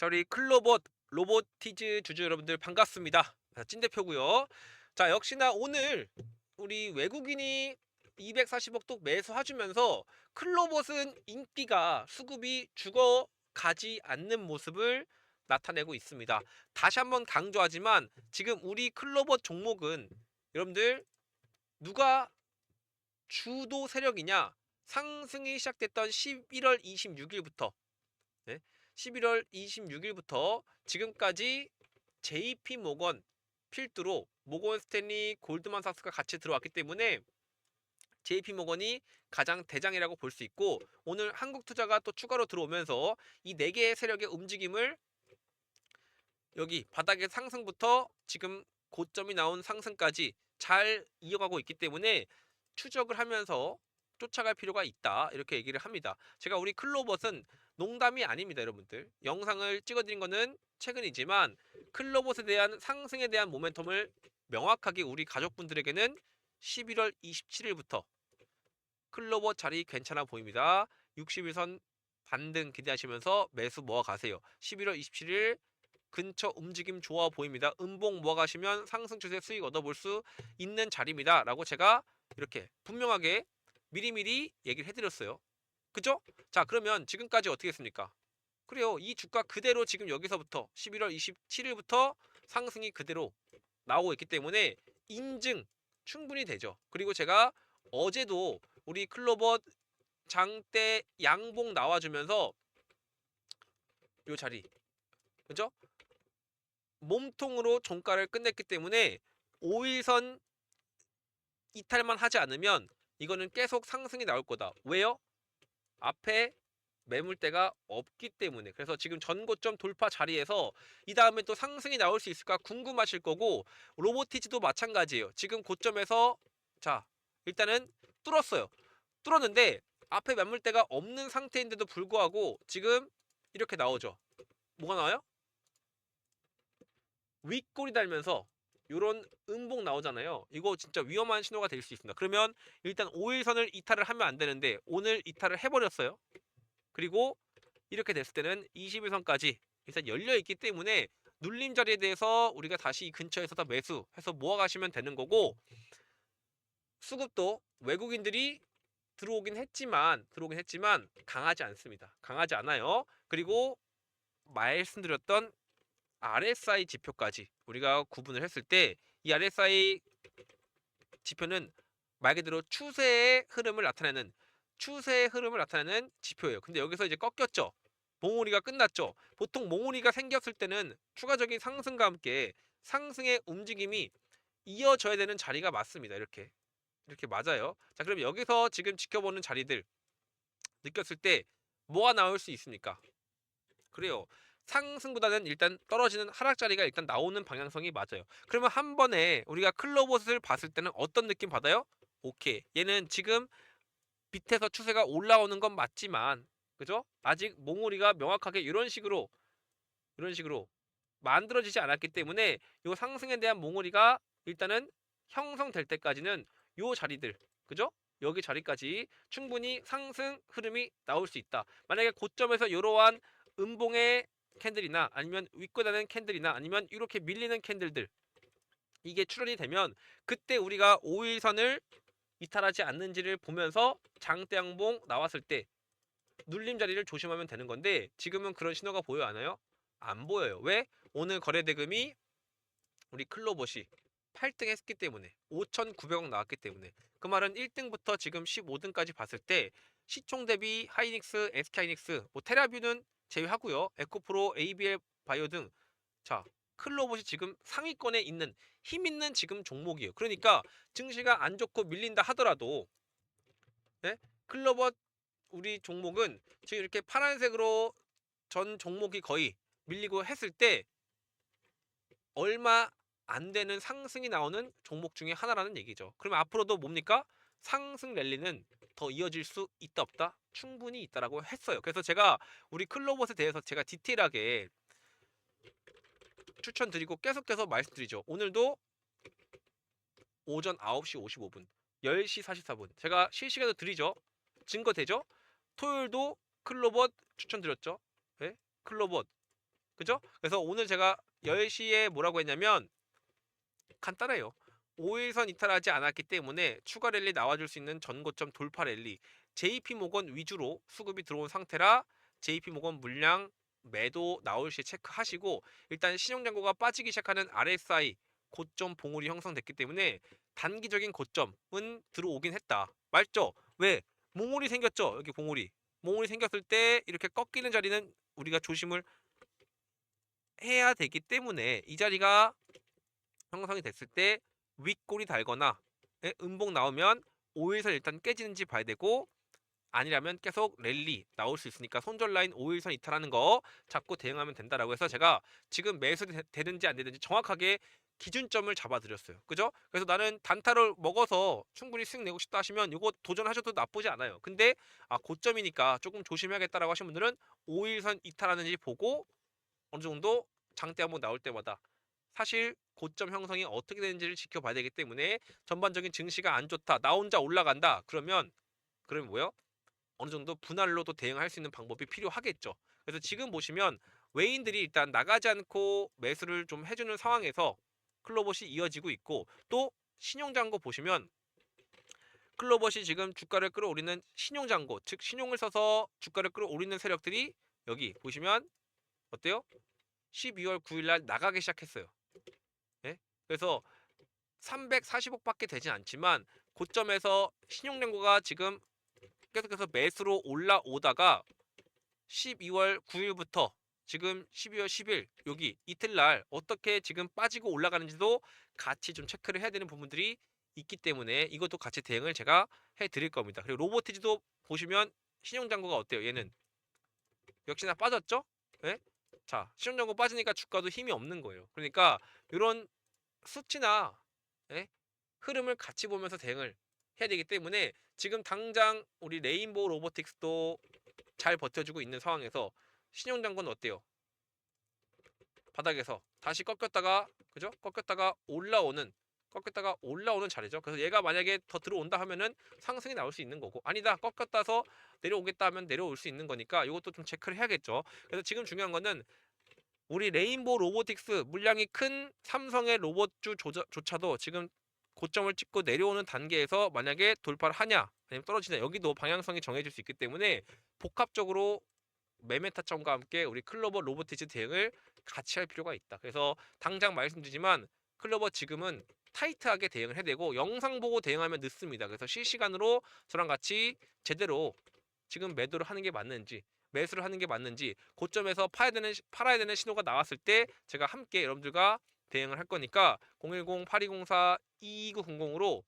자 우리 클로봇 로보티즈 주주 여러분들 반갑습니다. 자, 찐 대표고요. 자 역시나 오늘 우리 외국인이 240억 도 매수해주면서 클로봇은 인기가 수급이 죽어가지 않는 모습을 나타내고 있습니다. 다시 한번 강조하지만 지금 우리 클로봇 종목은 여러분들 누가 주도 세력이냐 상승이 시작됐던 11월 26일부터 11월 26일부터 지금까지 JP 모건 필두로 모건 스탠리 골드만삭스가 같이 들어왔기 때문에 JP 모건이 가장 대장이라고 볼 수 있고 오늘 한국 투자가 또 추가로 들어오면서 이 네 개의 세력의 움직임을 여기 바닥의 상승부터 지금 고점이 나온 상승까지 잘 이어가고 있기 때문에 추적을 하면서 쫓아갈 필요가 있다 이렇게 얘기를 합니다. 제가 우리 클로봇은 농담이 아닙니다, 여러분들. 영상을 찍어드린 거는 최근이지만 클로봇에 대한 상승에 대한 모멘텀을 명확하게 우리 가족분들에게는 11월 27일부터 클로봇 자리 괜찮아 보입니다. 61선 반등 기대하시면서 매수 모아 가세요. 11월 27일 근처 움직임 좋아 보입니다. 음봉 모아 가시면 상승 추세 수익 얻어볼 수 있는 자리입니다. 라고 제가 이렇게 분명하게 미리미리 얘기를 해드렸어요. 그죠? 자 그러면 지금까지 어떻게 했습니까? 그래요. 이 주가 그대로 지금 여기서부터 11월 27일부터 상승이 그대로 나오고 있기 때문에 인증 충분히 되죠. 그리고 제가 어제도 우리 클로버 장대 양봉 나와주면서 요 자리 그죠? 몸통으로 종가를 끝냈기 때문에 5일선 이탈만 하지 않으면 이거는 계속 상승이 나올 거다. 왜요? 앞에 매물대가 없기 때문에 그래서 지금 전고점 돌파 자리에서 이 다음에 또 상승이 나올 수 있을까 궁금하실 거고 로보티즈도 마찬가지예요. 지금 고점에서 자 일단은 뚫었어요. 뚫었는데 앞에 매물대가 없는 상태인데도 불구하고 지금 이렇게 나오죠. 뭐가 나와요? 윗골이 달면서 요런 음봉 나오잖아요. 이거 진짜 위험한 신호가 될 수 있습니다. 그러면 일단 5일선을 이탈을 하면 안 되는데 오늘 이탈을 해버렸어요. 그리고 이렇게 됐을 때는 21선까지 일단 열려 있기 때문에 눌림 자리에 대해서 우리가 다시 이 근처에서 다 매수해서 모아가시면 되는 거고 수급도 외국인들이 들어오긴 했지만 들어오긴 했지만 강하지 않습니다. 강하지 않아요. 그리고 말씀드렸던 RSI 지표까지 우리가 구분을 했을 때 이 RSI 지표는 말 그대로 추세의 흐름을 나타내는 추세의 흐름을 나타내는 지표예요. 근데 여기서 이제 꺾였죠. 몽우리가 끝났죠. 보통 몽우리가 생겼을 때는 추가적인 상승과 함께 상승의 움직임이 이어져야 되는 자리가 맞습니다. 이렇게 이렇게 맞아요. 자, 그럼 여기서 지금 지켜보는 자리들 느꼈을 때 뭐가 나올 수 있습니까? 그래요. 상승보다는 일단 떨어지는 하락 자리가 일단 나오는 방향성이 맞아요. 그러면 한 번에 우리가 클로봇을 봤을 때는 어떤 느낌 받아요? 오케이. 얘는 지금 밑에서 추세가 올라오는 건 맞지만 그죠? 아직 몽우리가 명확하게 이런 식으로 이런 식으로 만들어지지 않았기 때문에 이 상승에 대한 몽우리가 일단은 형성될 때까지는 요 자리들 그죠? 여기 자리까지 충분히 상승 흐름이 나올 수 있다. 만약에 고점에서 이러한 음봉의 캔들이나 아니면 윗고다는 캔들이나 아니면 이렇게 밀리는 캔들들 이게 출현이 되면 그때 우리가 5일선을 이탈하지 않는지를 보면서 장대양봉 나왔을 때 눌림 자리를 조심하면 되는 건데 지금은 그런 신호가 보여 안 와요? 안 보여요. 왜? 오늘 거래 대금이 우리 클로봇이 8등 했기 때문에 5,900억 나왔기 때문에 그 말은 1등부터 지금 15등까지 봤을 때 시총 대비 하이닉스, SK하이닉스, 뭐 테라뷰는 제외하고요. 에코프로, ABL 바이오 등 자, 클로봇이 지금 상위권에 있는 힘 있는 지금 종목이에요. 그러니까 증시가 안 좋고 밀린다 하더라도 네? 클로봇 우리 종목은 지금 이렇게 파란색으로 전 종목이 거의 밀리고 했을 때 얼마 안 되는 상승이 나오는 종목 중에 하나라는 얘기죠. 그러면 앞으로도 뭡니까? 상승 랠리는 더 이어질 수 있다 없다? 충분히 있다라고 했어요. 그래서 제가 우리 클로봇에 대해서 제가 디테일하게 추천드리고 계속해서 말씀드리죠. 오늘도 오전 9시 55분, 10시 44분 제가 실시간으로 드리죠. 증거 되죠? 토요일도 클로봇 추천드렸죠. 네? 클로봇 그죠? 그래서 오늘 제가 10시에 뭐라고 했냐면 간단해요. 5일선 이탈하지 않았기 때문에 추가 랠리 나와줄 수 있는 전고점 돌파 랠리 JP 모건 위주로 수급이 들어온 상태라 JP 모건 물량 매도 나올 시 체크하시고 일단 신용잔고가 빠지기 시작하는 RSI 고점 봉우리 형성됐기 때문에 단기적인 고점은 들어오긴 했다. 맞죠? 왜? 몽우리 생겼죠? 여기 봉우리. 몽우리 생겼을 때 이렇게 꺾이는 자리는 우리가 조심을 해야 되기 때문에 이 자리가 형성이 됐을 때 윗골이 달거나 예, 음봉 나오면 5일선 일단 깨지는지 봐야 되고 아니라면 계속 랠리 나올 수 있으니까 손절 라인 5일선 이탈하는 거 잡고 대응하면 된다라고 해서 제가 지금 매수 되- 되는지 안 되는지 정확하게 기준점을 잡아드렸어요. 그죠? 그래서 나는 단타를 먹어서 충분히 수익 내고 싶다 하시면 이거 도전하셔도 나쁘지 않아요. 근데 아 고점이니까 조금 조심해야겠다라고 하신 분들은 5일선 이탈하는지 보고 어느 정도 장대 한번 나올 때마다 사실 고점 형성이 어떻게 되는지를 지켜봐야 되기 때문에 전반적인 증시가 안 좋다 나 혼자 올라간다 그러면 그러면 뭐요? 어느 정도 분할로도 대응할 수 있는 방법이 필요하겠죠. 그래서 지금 보시면 외인들이 일단 나가지 않고 매수를 좀 해주는 상황에서 클로봇이 이어지고 있고 또 신용장고 보시면 클로봇이 지금 주가를 끌어올리는 신용장고 즉 신용을 써서 주가를 끌어올리는 세력들이 여기 보시면 어때요? 12월 9일 날 나가기 시작했어요. 예? 그래서 340억밖에 되진 않지만 고점에서 신용장고가 지금 계속해서 매수로 올라오다가 12월 9일부터 지금 12월 10일 여기 이틀날 어떻게 지금 빠지고 올라가는지도 같이 좀 체크를 해야 되는 부분들이 있기 때문에 이것도 같이 대응을 제가 해 드릴 겁니다. 그리고 로보티즈도 보시면 신용장고가 어때요? 얘는 역시나 빠졌죠? 예? 자, 신용장고 빠지니까 주가도 힘이 없는 거예요. 그러니까 이런 수치나 예? 흐름을 같이 보면서 대응을 해야 되기 때문에 지금 당장 우리 레인보우 로보틱스도 잘 버텨주고 있는 상황에서 신용장고는 어때요? 바닥에서 다시 꺾였다가 그죠? 꺾였다가 올라오는 꺾였다가 올라오는 자리죠. 그래서 얘가 만약에 더 들어온다 하면은 상승이 나올 수 있는 거고 아니다 꺾였다서 내려오겠다 하면 내려올 수 있는 거니까 이것도 좀 체크를 해야겠죠. 그래서 지금 중요한 거는 우리 레인보우 로보틱스 물량이 큰 삼성의 로봇주 조차도 지금 고점을 찍고 내려오는 단계에서 만약에 돌파를 하냐 아니면 떨어지냐 여기도 방향성이 정해질 수 있기 때문에 복합적으로 매매 타점과 함께 우리 클로버 로보티즈 대응을 같이 할 필요가 있다. 그래서 당장 말씀드리지만 클로버 지금은 타이트하게 대응을 해야 되고 영상 보고 대응하면 늦습니다. 그래서 실시간으로 저랑 같이 제대로 지금 매도를 하는 게 맞는지 매수를 하는 게 맞는지 고점에서 파야 되는 시- 팔아야 되는 신호가 나왔을 때 제가 함께 여러분들과 대응을 할 거니까 010-8204-2900으로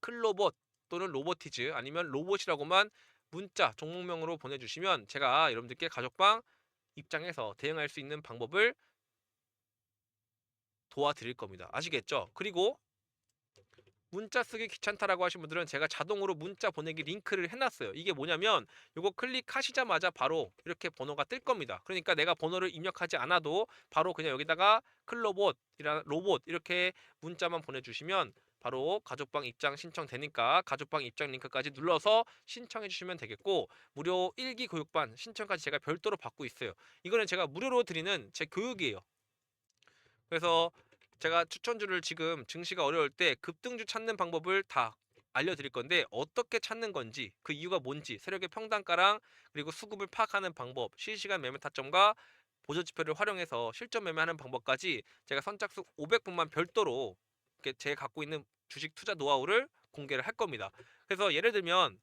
클로봇 또는 로보티즈 아니면 로봇이라고만 문자 종목명으로 보내주시면 제가 여러분들께 가족방 입장에서 대응할 수 있는 방법을 도와드릴 겁니다. 아시겠죠? 그리고 문자 쓰기 귀찮다라고 하신 분들은 제가 자동으로 문자 보내기 링크를 해놨어요. 이게 뭐냐면 이거 클릭하시자마자 바로 이렇게 번호가 뜰 겁니다. 그러니까 내가 번호를 입력하지 않아도 바로 그냥 여기다가 클로봇이라는 로봇 이렇게 문자만 보내주시면 바로 가족방 입장 신청되니까 가족방 입장 링크까지 눌러서 신청해 주시면 되겠고 무료 1기 교육반 신청까지 제가 별도로 받고 있어요. 이거는 제가 무료로 드리는 제 교육이에요. 그래서 제가 추천주를 지금 증시가 어려울 때 급등주 찾는 방법을 다 알려드릴 건데 어떻게 찾는 건지 그 이유가 뭔지 세력의 평단가랑 그리고 수급을 파악하는 방법 실시간 매매 타점과 보조 지표를 활용해서 실전 매매하는 방법까지 제가 선착순 500분만 별도로 이렇게 제가 갖고 있는 주식 투자 노하우를 공개를 할 겁니다. 그래서 예를 들면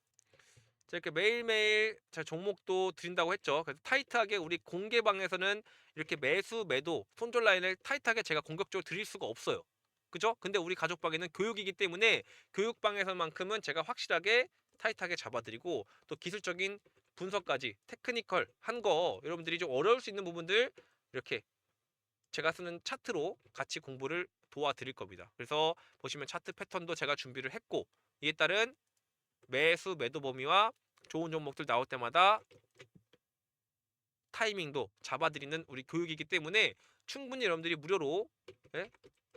이렇게 매일매일 제가 종목도 드린다고 했죠. 그래서 타이트하게 우리 공개방에서는 이렇게 매수 매도 손절 라인을 타이트하게 제가 공격적으로 드릴 수가 없어요. 그죠? 근데 우리 가족방에는 교육이기 때문에 교육방에서만큼은 제가 확실하게 타이트하게 잡아드리고 또 기술적인 분석까지 테크니컬 한 거 여러분들이 좀 어려울 수 있는 부분들 이렇게 제가 쓰는 차트로 같이 공부를 도와드릴 겁니다. 그래서 보시면 차트 패턴도 제가 준비를 했고 이에 따른 매수 매도 범위와 좋은 종목들 나올 때마다 타이밍도 잡아드리는 우리 교육이기 때문에 충분히 여러분들이 무료로 예?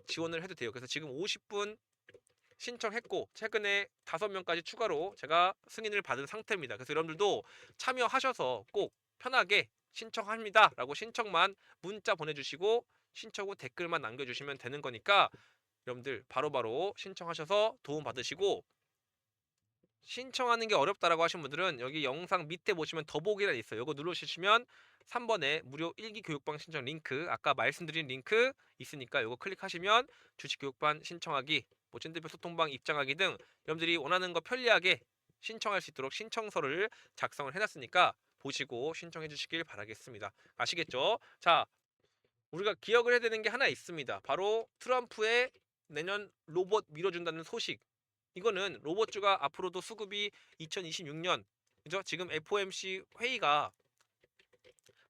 지원을 해도 돼요. 그래서 지금 50분 신청했고 최근에 5명까지 추가로 제가 승인을 받은 상태입니다. 그래서 여러분들도 참여하셔서 꼭 편하게 신청합니다 라고 신청만 문자 보내주시고 신청 후 댓글만 남겨주시면 되는 거니까 여러분들 바로바로 신청하셔서 도움 받으시고 신청하는 게 어렵다라고 하신 분들은 여기 영상 밑에 보시면 더보기란 있어요. 이거 누르시면 3번에 무료 1기 교육반 신청 링크 아까 말씀드린 링크 있으니까 이거 클릭하시면 주식 교육반 신청하기 뭐 찐대표 소통방 입장하기 등 여러분들이 원하는 거 편리하게 신청할 수 있도록 신청서를 작성을 해놨으니까 보시고 신청해 주시길 바라겠습니다. 아시겠죠? 자, 우리가 기억을 해야 되는 게 하나 있습니다. 바로 트럼프의 내년 로봇 밀어준다는 소식. 이거는 로봇주가 앞으로도 수급이 2026년 그죠? 지금 FOMC 회의가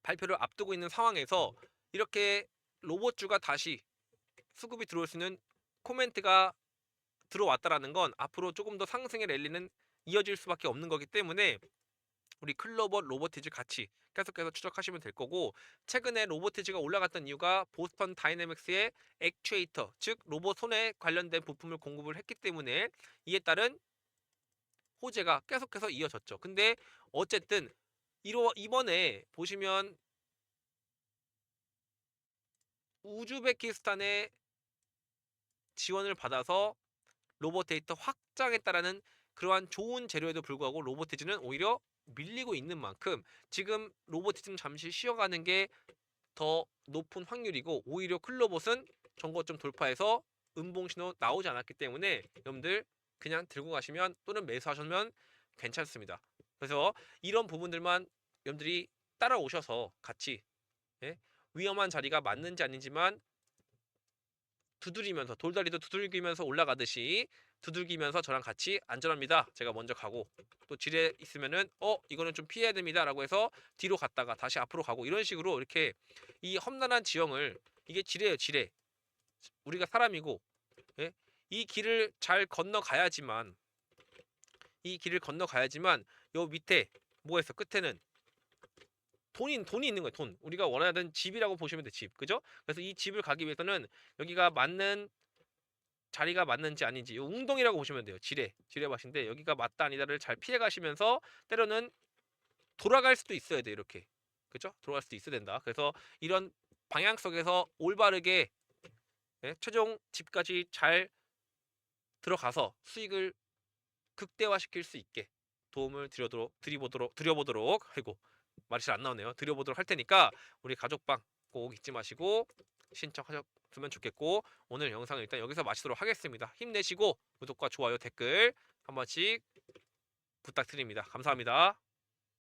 발표를 앞두고 있는 상황에서 이렇게 로봇주가 다시 수급이 들어올 수 있는 코멘트가 들어왔다라는 건 앞으로 조금 더 상승의 랠리는 이어질 수밖에 없는 거기 때문에 우리 클로버 로보티즈 같이 계속해서 추적하시면 될 거고 최근에 로보티즈가 올라갔던 이유가 보스턴 다이내믹스의 액추에이터 즉 로봇 손에 관련된 부품을 공급을 했기 때문에 이에 따른 호재가 계속해서 이어졌죠. 근데 어쨌든 이번에 보시면 우즈베키스탄의 지원을 받아서 로봇 데이터 확장에 따르는 그러한 좋은 재료에도 불구하고 로보티즈는 오히려 밀리고 있는 만큼 지금 로보티즈는 잠시 쉬어가는 게 더 높은 확률이고 오히려 클로봇은 정거점 돌파해서 음봉 신호 나오지 않았기 때문에 여러분들 그냥 들고 가시면 또는 매수하시면 괜찮습니다. 그래서 이런 부분들만 여러분들이 따라오셔서 같이 예? 위험한 자리가 맞는지 아닌지만 두드리면서 돌다리도 두들기면서 올라가듯이 두들기면서 저랑 같이 안전합니다. 제가 먼저 가고 또 지뢰 있으면은 어 이거는 좀 피해야 됩니다라고 해서 뒤로 갔다가 다시 앞으로 가고 이런 식으로 이렇게 이 험난한 지형을 이게 지뢰예요 지뢰 우리가 사람이고 예? 이 길을 잘 건너가야지만 이 길을 건너가야지만 요 밑에 있어 끝에는 돈이 돈이 있는 거예요 돈 우리가 원하는 집이라고 보시면 돼 집 그죠 그래서 이 집을 가기 위해서는 여기가 맞는 자리가 맞는지 아닌지 요 웅덩이라고 보시면 돼요. 지뢰, 지뢰밭인데 여기가 맞다 아니다를 잘 피해 가시면서 때로는 돌아갈 수도 있어야 돼 이렇게. 그죠? 돌아갈 수도 있어야 된다. 그래서 이런 방향 속에서 올바르게 예, 최종 집까지 잘 들어가서 수익을 극대화시킬 수 있게 도움을 드려도록 드리보도록 드려보도록 아이고 말이 잘 안 나오네요. 드려보도록 할 테니까 우리 가족방 꼭 잊지 마시고 신청하셨으면 좋겠고 오늘 영상은 일단 여기서 마치도록 하겠습니다. 힘내시고 구독과 좋아요 댓글 한 번씩 부탁드립니다. 감사합니다.